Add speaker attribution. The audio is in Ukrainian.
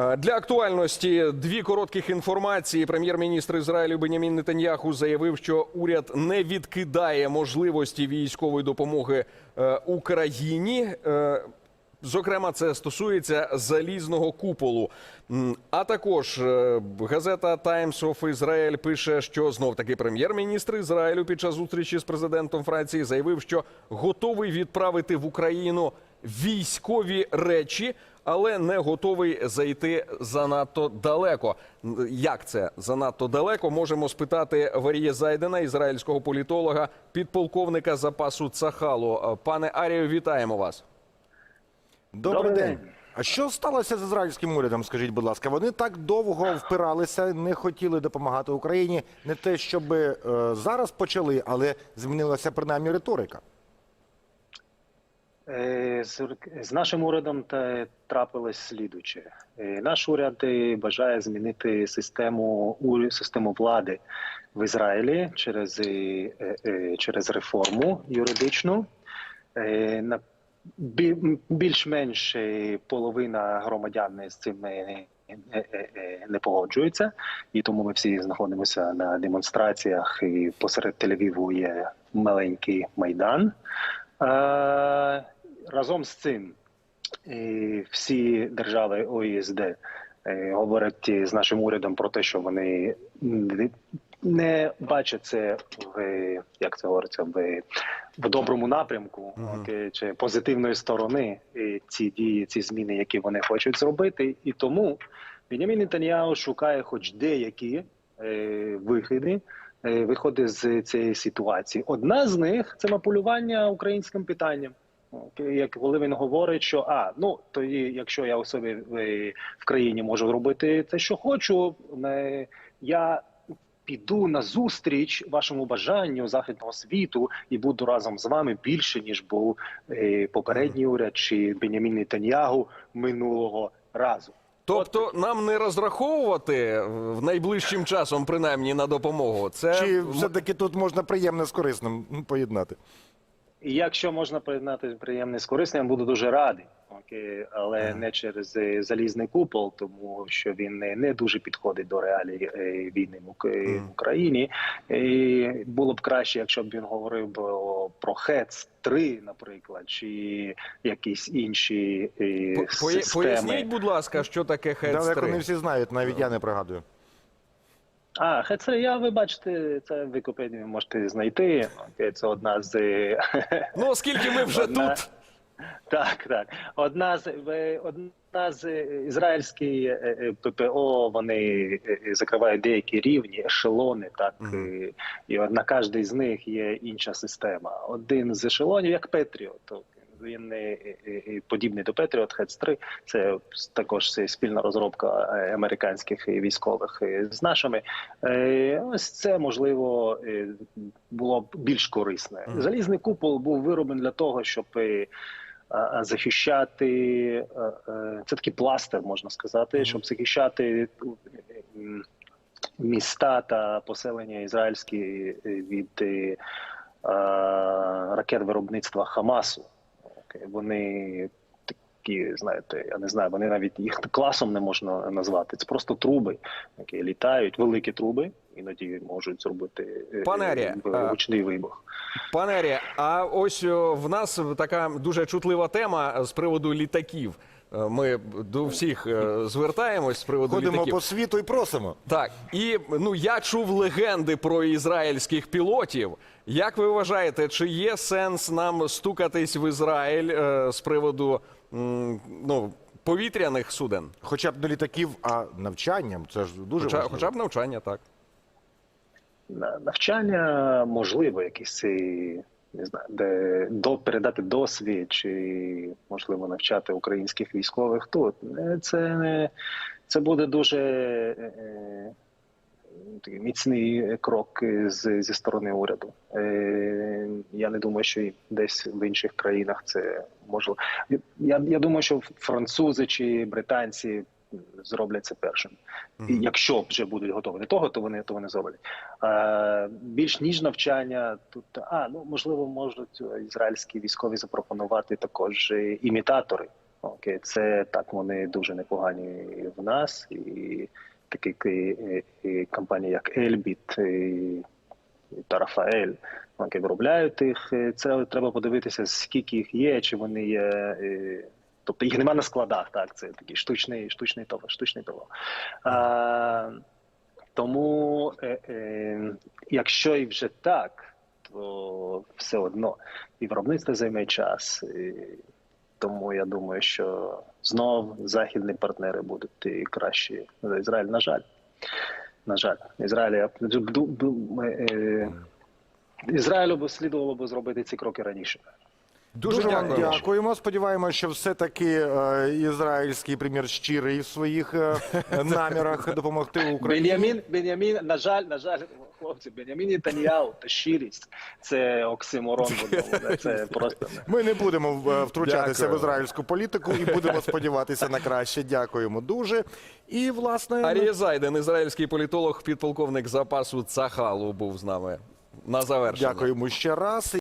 Speaker 1: Е, Для актуальності дві коротких інформації. Прем'єр-міністр Ізраїлю Бенямін Нетаньяху заявив, що уряд не відкидає можливості військової допомоги е, Україні. Е, Зокрема, це стосується залізного куполу. А також газета Times of Israel пише, що знов таки прем'єр-міністр Ізраїлю під час зустрічі з президентом Франції заявив, що готовий відправити в Україну військові речі, але не готовий зайти занадто далеко. Як це занадто далеко? Можемо спитати Варія Зайдена, ізраїльського політолога, підполковника запасу Цахалу. Е, Пане Арію, вітаємо вас.
Speaker 2: Добрий,
Speaker 3: Добрий
Speaker 2: день.
Speaker 3: день.
Speaker 2: А що сталося з ізраїльським урядом? Скажіть, будь ласка, вони так довго впиралися, не хотіли допомагати Україні. Не те, щоб е, зараз почали, але змінилася принаймні риторика.
Speaker 3: Е, З, з нашим урядом те трапилось слідуче. Е, Наш уряд е, бажає змінити систему систему влади в Ізраїлі через, е, через реформу юридичну. Більш-менш половина громадян з цим не погоджується, і тому ми всі знаходимося на демонстраціях. І посеред Тель-Авіву є маленький майдан. Разом з цим е, всі держави ОІСД е, говорять з нашим урядом про те, що вони не- бачать це в як це говориться в, в доброму напрямку окей, чи позитивної сторони е, ці дії, ці зміни, які вони хочуть зробити, і тому Бенямін Нетаньяху шукає хоч деякі е, виходи, виходи з цієї ситуації. Одна з них це маніпулювання українським питанням. Як коли він говорить, що а ну тоді, якщо я у собі в, в країні можу робити те, що хочу, е, я піду на зустріч вашому бажанню західного світу і буду разом з вами більше ніж був е, попередній уряд чи Бенямін Нетаньягу минулого разу.
Speaker 1: Тобто нам не розраховувати в найближчим часом, принаймні, на допомогу. Це
Speaker 2: Чи все-таки тут можна приємне з корисним поєднати?
Speaker 3: І якщо можна приєднати приємне з корисним, я буду дуже радий. Окей, але
Speaker 1: Ага.
Speaker 3: не через е, залізний купол, тому що він не, не дуже підходить до реалій е, війни в Україні. І було б краще, якщо б він говорив про ХЕЦ 3 наприклад, чи якісь інші е,
Speaker 1: По-
Speaker 3: системи.
Speaker 1: Поясніть, будь ласка, що таке
Speaker 2: Далеко не всі знають, навіть я не пригадую.
Speaker 3: А, 3 я ви бачите, це в Вікіпедії можете знайти. Це одна з е,
Speaker 1: Ну, оскільки ми вже
Speaker 3: Одна-
Speaker 1: тут.
Speaker 3: Так, так. Одна з одна з ізраїльських е, е, ППО вони закривають деякі рівні, ешелони, так
Speaker 1: Мгм.
Speaker 3: і, і на кожній з них є інша система. Один з ешелонів, як Петріот. Він не е, е, подібний до Петріот, Хец 3 Це також спільна розробка е, американських військових е, з нашими. Е, Ось це можливо е, було б більш корисне. Залізний купол був вироблений для того, щоб е, захищати е, е, це такий пластир, можна сказати, щоб захищати міста та поселення ізраїльські е, від е, ракет виробництва Хамасу. Вони такі, знаєте, я не знаю, вони навіть їх класом не можна назвати. Це просто труби, які літають, великі труби, іноді можуть зробити е,
Speaker 1: Пане Арія,
Speaker 3: е,
Speaker 1: а-
Speaker 3: гучний вибух.
Speaker 1: Пане а ось в нас така дуже чутлива тема з приводу літаків. Ми до всіх е, звертаємось з приводу
Speaker 2: Ходимо
Speaker 1: літаків.
Speaker 2: по світу і просимо.
Speaker 1: Так, і ну я чув легенди про ізраїльських пілотів. Як ви вважаєте, чи є сенс нам стукатись в Ізраїль е, з приводу м, ну, повітряних суден?
Speaker 2: Хоча б не літаків, а навчанням. Це ж дуже
Speaker 1: Хоча,
Speaker 2: важливо.
Speaker 1: хоча б навчання, так.
Speaker 3: Навчання можливо, якісь е, не знаю, де до передати досвід, чи можливо навчати українських військових тут. Е, Це не це буде дуже е, е, такий міцний крок з, зі сторони уряду. Е, я не думаю, що десь в інших країнах це можливо. Я, я думаю, що французи чи британці зроблять це першим. І якщо вже будуть готові до того, то вони то вони зроблять. Е, більш ніж навчання тут а ну можливо можуть ізраїльські військові запропонувати також імітатори. Окей, це так вони дуже непогані в нас, і такі компанії, як Ельбіт і, та Рафаель, які виробляють їх. Це треба подивитися, скільки їх є, чи вони є. Е, Тобто їх немає на складах, так, це такий штучний, штучний товар, штучний товар. А, тому, е, е, якщо і вже так, то все одно і виробництво займе час. І, тому я думаю, що знов західні партнери будуть і кращі за Ізраїль. На жаль, на жаль, Ізраїль е, Ізраїлю би слідувало би зробити ці кроки раніше.
Speaker 1: Дуже,
Speaker 2: вам
Speaker 1: дякую.
Speaker 2: дякуємо. Сподіваємося, що все-таки е, ізраїльський прем'єр щирий в своїх е, намірах допомогти Україні.
Speaker 3: Бенямін, Бенямін, на жаль, на жаль, хлопці, Бенямін Нетаньяу та щирість це оксиморон. Це просто
Speaker 2: Ми не будемо е, втручатися
Speaker 1: Дякую.
Speaker 2: в ізраїльську політику і будемо сподіватися на краще. Дякуємо дуже. І власне
Speaker 1: Арія Зайден, ізраїльський політолог, підполковник запасу Цахалу, був з нами на завершення.
Speaker 2: дякуємо ще раз.